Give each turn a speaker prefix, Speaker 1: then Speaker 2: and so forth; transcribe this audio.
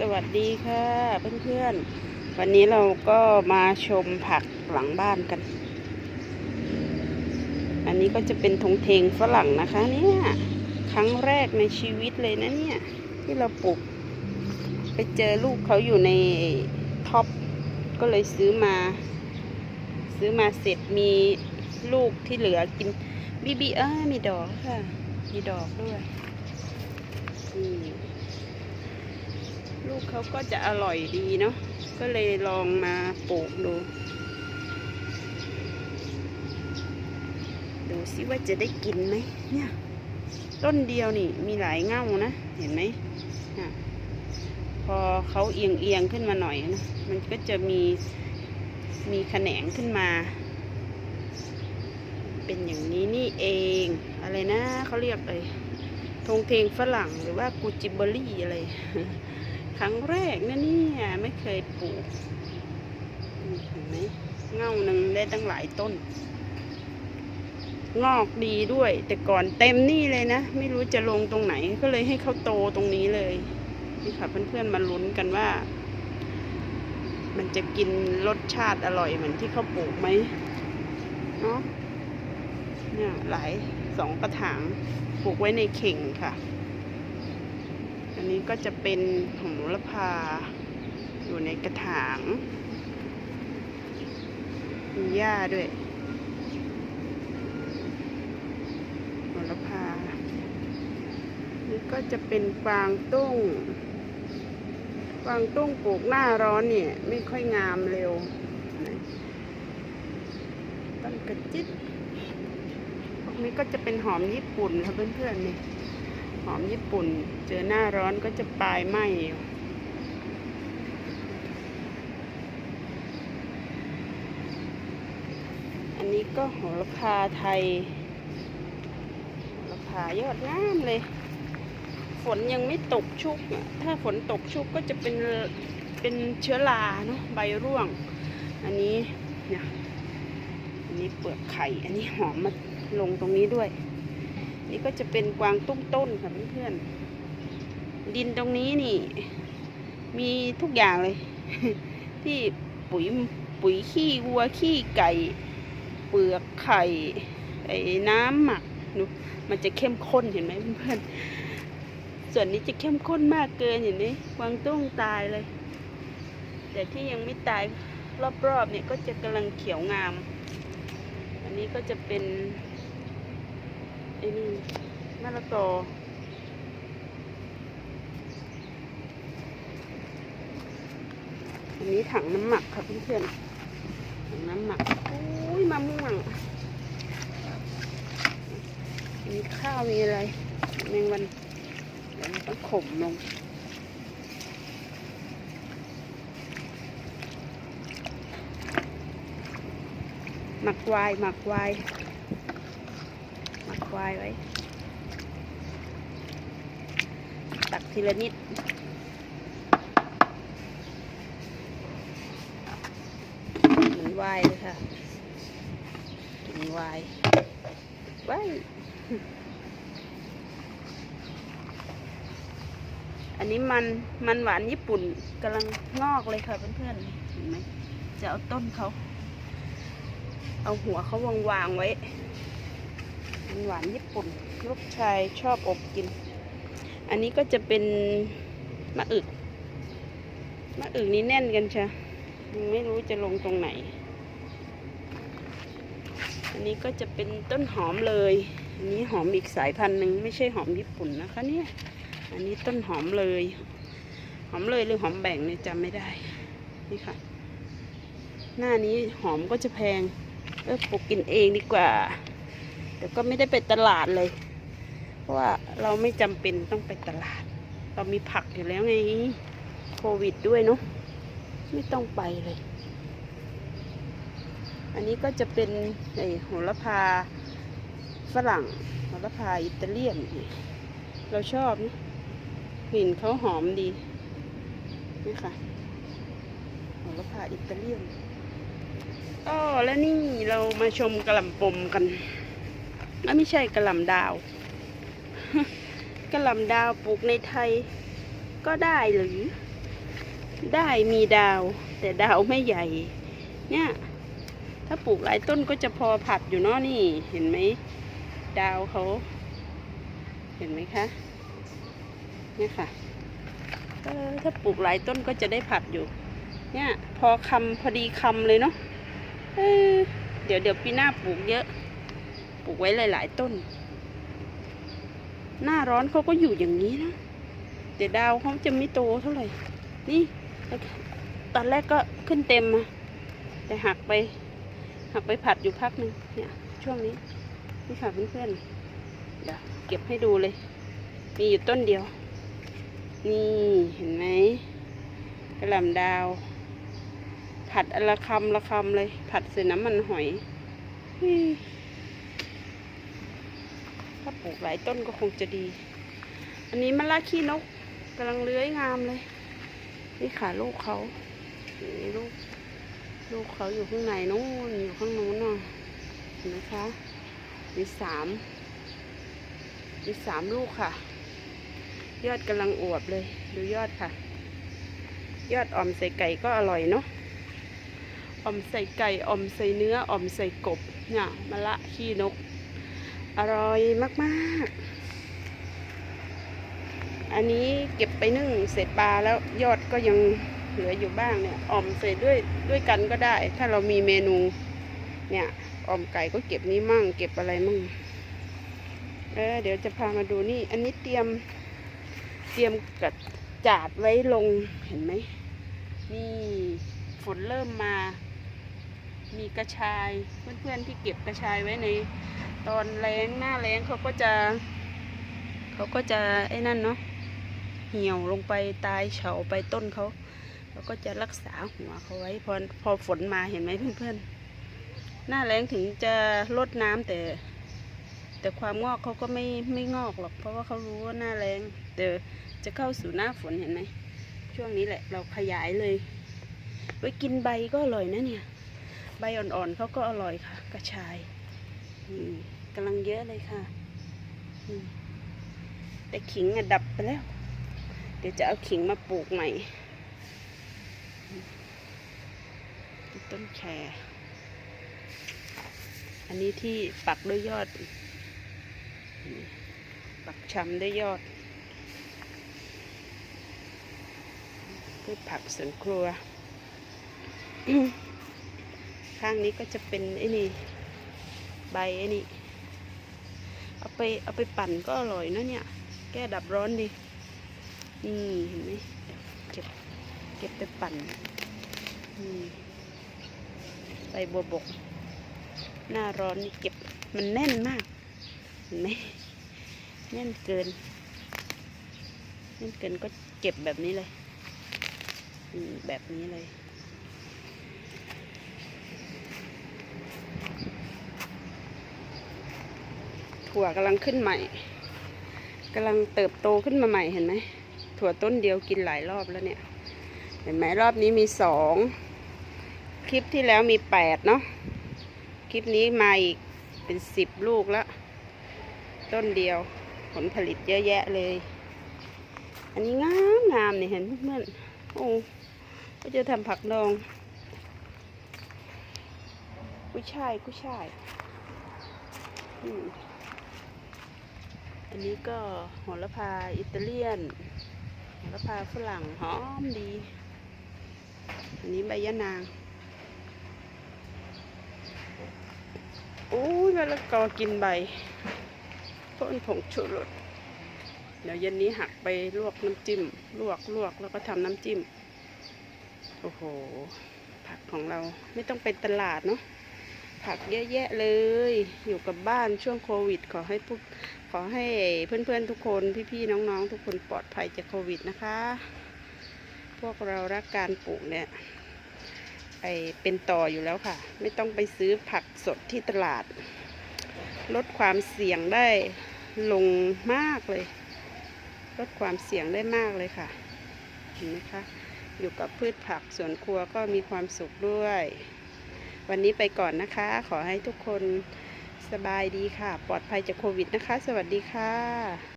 Speaker 1: สวัสดีค่ะเพื่อนๆ วันนี้เราก็มาชมผักหลังบ้านกัน อันนี้ก็จะเป็นทงเทงฝรั่งนะคะเนี่ยครั้งแรกในชีวิตเลยนะเนี่ยที่เราปลูก ไปเจอลูกเขาอยู่ในท็อปก็เลยซื้อมา ซื้อมาเสร็จมีลูกที่เหลือกินบีบีเอ้มีดอกค่ะ มีดอกด้วยนี่ ลูกเขาก็จะอร่อยดีเนาะก็เลยลองมาปลูกดู ดูซิว่าจะได้กินไหมเนี่ย ต้นเดียวนี่มีหลายเง่านะ เห็นไหมพอเขาเอียงเอียงขึ้นมาหน่อยนะ มันก็จะมีมีแขนงขึ้นมา เป็นอย่างนี้นี่เอง อะไรนะเขาเรียกเลยธงเทงฝรั่งหรือว่ากูจิเบอรี่อะไร ครั้งแรกนะเนี่ยไม่เคยปลูกเห็นไหมเง่าหนึ่งได้ตั้งหลายต้น งอกดีด้วย แต่ก่อนเต็มนี่เลยนะ ไม่รู้จะลงตรงไหนก็เลยให้เขาโตตรงนี้เลยนี่ค่ะเพื่อนๆมาลุ้นกันว่า มันจะกินรสชาติอร่อยเหมือนที่เขาปลูกไหมเนาะเนี่ยหลายสองกระถางปลูกไว้ในเข่งค่ะ นี้ก็จะเป็นโหระพา อยู่ในกระถาง มีหญ้าด้วยโหระพา นี่ก็จะเป็นกวางตุ้งกวางตุ้งปลูกหน้าร้อนเนี่ย ไม่ค่อยงามเร็วต้นกระจิตพวกนี้ก็จะเป็นหอมญี่ปุ่นค่ะเพื่อนๆนี่ หอมญี่ปุ่น เจอหน้าร้อนก็จะปลายไหมอันนี้ก็โหระพาไทยโหระพายอดงามเลย ฝนยังไม่ตกชุก ถ้าฝนตกชุกก็จะเป็นเป็นเชื้อราเนาะใบร่วง อันนี้เนี่ยอันนี้เปลือกไข่ อันนี้หอมมาลงตรงนี้ด้วย นี่ก็จะเป็นกวางตุ้งต้นค่ะเพื่อนๆดินตรงนี้นี่ มีทุกอย่างเลย ที่ปุ๋ยปุ๋ยขี้วัวขี้ไก่ เปลือกไข่ไอ้น้ำหมักนูมันจะเข้มข้นเห็นไหมเพื่อนๆส่วนนี้จะเข้มข้นมากเกินเห็นไหมกวางตุ้งตายเลย แต่ที่ยังไม่ตายรอบๆเนี่ยก็จะกำลังเขียวงาม อันนี้ก็จะเป็น ไอ้นี่มะละกออันนี้ถังน้ำหมักค่ะเพื่อนๆถังน้ำหมักอุ้ยมะม่วงมีข้าวมีอะไรแมงวันเดี๋ยวมันต้องขมลงหมักไวายหมักไวาย วายไว้ ตักทีละนิด เหมือนวายเลยค่ะกินวายวายอันนี้มันมันหวานญี่ปุ่นกำลังงอกเลยค่ะเพื่อนๆเห็นไหมจะเอาต้นเขา เอาหัวเขาวางวางไว้ หวานญี่ปุ่น ลูกชายชอบอบกิน อันนี้ก็จะเป็นมะอึกมะอึกนี้แน่นกันใช่ยังไม่รู้จะลงตรงไหน อันนี้ก็จะเป็นต้นหอมเลย อันนี้หอมอีกสายพันธุ์หนึ่งไม่ใช่หอมญี่ปุ่นนะคะเนี่ย อันนี้ต้นหอมเลย หอมเลยหรือหอมแบ่งเนี่ยจำไม่ได้ นี่ค่ะ หน้านี้หอมก็จะแพง เออปลูกกินเองดีกว่า แต่ก็ไม่ได้ไปตลาดเลย เพราะว่าเราไม่จำเป็นต้องไปตลาด เรามีผักอยู่แล้วไงโควิดด้วยเนาะไม่ต้องไปเลย อันนี้ก็จะเป็นไอ้โหระพาฝรั่งโหระพาอิตาเลียน เราชอบนะกลิ่นเขาหอมดีนี่ค่ะโหระพาอิตาเลียนอ๋อแล้วนี่เรามาชมกระหล่ำปมกัน ไม่ใช่กระหล่ำดาว กระหล่ำดาวปลูกในไทยก็ได้หรือ ได้มีดาว แต่ดาวไม่ใหญ่ เนี่ย ถ้าปลูกหลายต้นก็จะพอผัดอยู่เนาะนี่ เห็นไหมดาวเขา เห็นไหมคะเนี่ยค่ะถ้าปลูกหลายต้นก็จะได้ผัดอยู่ เนี่ย พอคำพอดีคำเลยเนาะเเดี๋ยวเดี๋ยวปีหน้าปลูกเยอะ ปลูกไว้หลาย ๆ ต้น หน้าร้อนเขาก็อยู่อย่างนี้นะเดี๋ยวดาวเขาจะไม่โตเท่าไหร่ นี่ตอนแรกก็ขึ้นเต็มมาแต่หักไป หักไปผัดอยู่พักหนึ่งเนี่ย ช่วงนี้นี่ค่ะเพื่อนๆเดี๋ยวเก็บให้ดูเลย มีอยู่ต้นเดียว นี่เห็นไหมกระหล่ำดาว ผัดอละคำละคำเลย ผัดใส่น้ำมันหอย ถ้าปลูกหลายต้นก็คงจะดี อันนี้มะละขี้นกกำลังเลื้อยงามเลย นี่ค่ะลูกเขานี่ลูก ลูกเขาอยู่ข้างในนู้นอยู่ข้างนู้นน่ะเห็นไหมคะ มีสามมีสามลูกค่ะ ยอดกำลังอวบเลย ดูยอดค่ะ ยอดอ่อมใส่ไก่ก็อร่อยเนาะอ่อมใส่ไก่อ่อมใส่เนื้ออ่อมใส่กบเนี่ยมะละขี้นก อร่อยมากๆ อันนี้เก็บไปนึ่งเสร็จปลาแล้วยอดก็ยังเหลืออยู่บ้างเนี่ยอ่อมใส่ด้วยด้วยกันก็ได้ ถ้าเรามีเมนู เนี่ยอ่อมไก่ก็เก็บนี้มั่ง เก็บอะไรมั่งเออเดี๋ยวจะพามาดูนี่ อันนี้เตรียมเตรียมกัดจาดไว้ลงเห็นไหมนี่ฝนเริ่มมา มีกระชายเพื่อนๆที่เก็บกระชายไว้ในตอนแรงหน้าแรงเขาก็จะ เขาก็จะไอ้นั่นเนาะเหี่ยวลงไปตายเฉาไปต้นเขาเราก็จะรักษาหัวเขาไว้พอพอฝนมาเห็นไหมเพื่อนๆหน้าแรงถึงจะลดน้ำแต่ แต่ความงอกเขาก็ไม่ไม่งอกหรอก เพราะว่าเขารู้ว่าหน้าแรงแต่จะเข้าสู่หน้าฝนเห็นไหมช่วงนี้แหละเราขยายเลย ไว้กินใบก็อร่อยนะเนี่ย ใบอ่อนๆเขาก็อร่อยค่ะ กระชายกำลังเยอะเลยค่ะแต่ขิงอะดับไปแล้ว เดี๋ยวจะเอาขิงมาปลูกใหม่ต้นแครอันนี้ที่ปักด้วยยอด ปักชำด้วยยอดพืชผักสวนครัว ข้างนี้ก็จะเป็นไอ้นี่ใบไอ้นี่เอาไปเอาไปปั่นก็อร่อยนะเนี่ย แก้ดับร้อนดีนี่เห็นไหมเก็บเก็บไปปั่นนี่ใบบัวบก หน้าร้อนนี่เก็บมันแน่นมาก เห็นไหมแน่นเกินแน่นเกินก็เก็บแบบนี้เลยอืมแบบนี้เลย ถั่วกำลังขึ้นใหม่กำลังเติบโตขึ้นมาใหม่เห็นไหมถั่วต้นเดียวกินหลายรอบแล้วเนี่ย เห็นไหมรอบนี้มีสองคลิปที่แล้วมีแปดเนาะคลิปนี้มาอีกเป็นสิบลูกแล้ว ต้นเดียวผลผลิตเยอะแยะเลย อันนี้งามงามเนี่ยเห็นเพื่อนโอ้ก็จะทำผักดอง กุ้ยช่ายกุ้ยช่ายอืม อันนี้ก็โหระพาอิตาเลียนโหระพาฝรั่งหอมดี อันนี้ใบยะนางโอ้ยมะละกอกินใบ ต้นผงชูรสเดี๋ยวเย็นนี้หักไปลวกน้ำจิ้ม ลวกลวกแล้วก็ทำน้ำจิ้ม โอ้โห ผักของเราไม่ต้องไปตลาดเนาะผักเยอะแยะเลย อยู่กับบ้านช่วงโควิด ขอให้พวก อให้เพื่อนๆทุกคนพี่ๆน้องๆ ทุกคนปลอดภัยจากโควิดนะคะ พวกเรารักการปลูกเนี่ยไอเป็นต่ออยู่แล้วค่ะ ไม่ต้องไปซื้อผักสดที่ตลาด ลดความเสี่ยงได้ลงมากเลย ลดความเสี่ยงได้มากเลยค่ะเห็นไหมคะอยู่กับพืชผักสวนครัวก็มีความสุขด้วย วันนี้ไปก่อนนะคะ ขอให้ทุกคน สบายดีค่ะ ปลอดภัยจากโควิดนะคะ สวัสดีค่ะ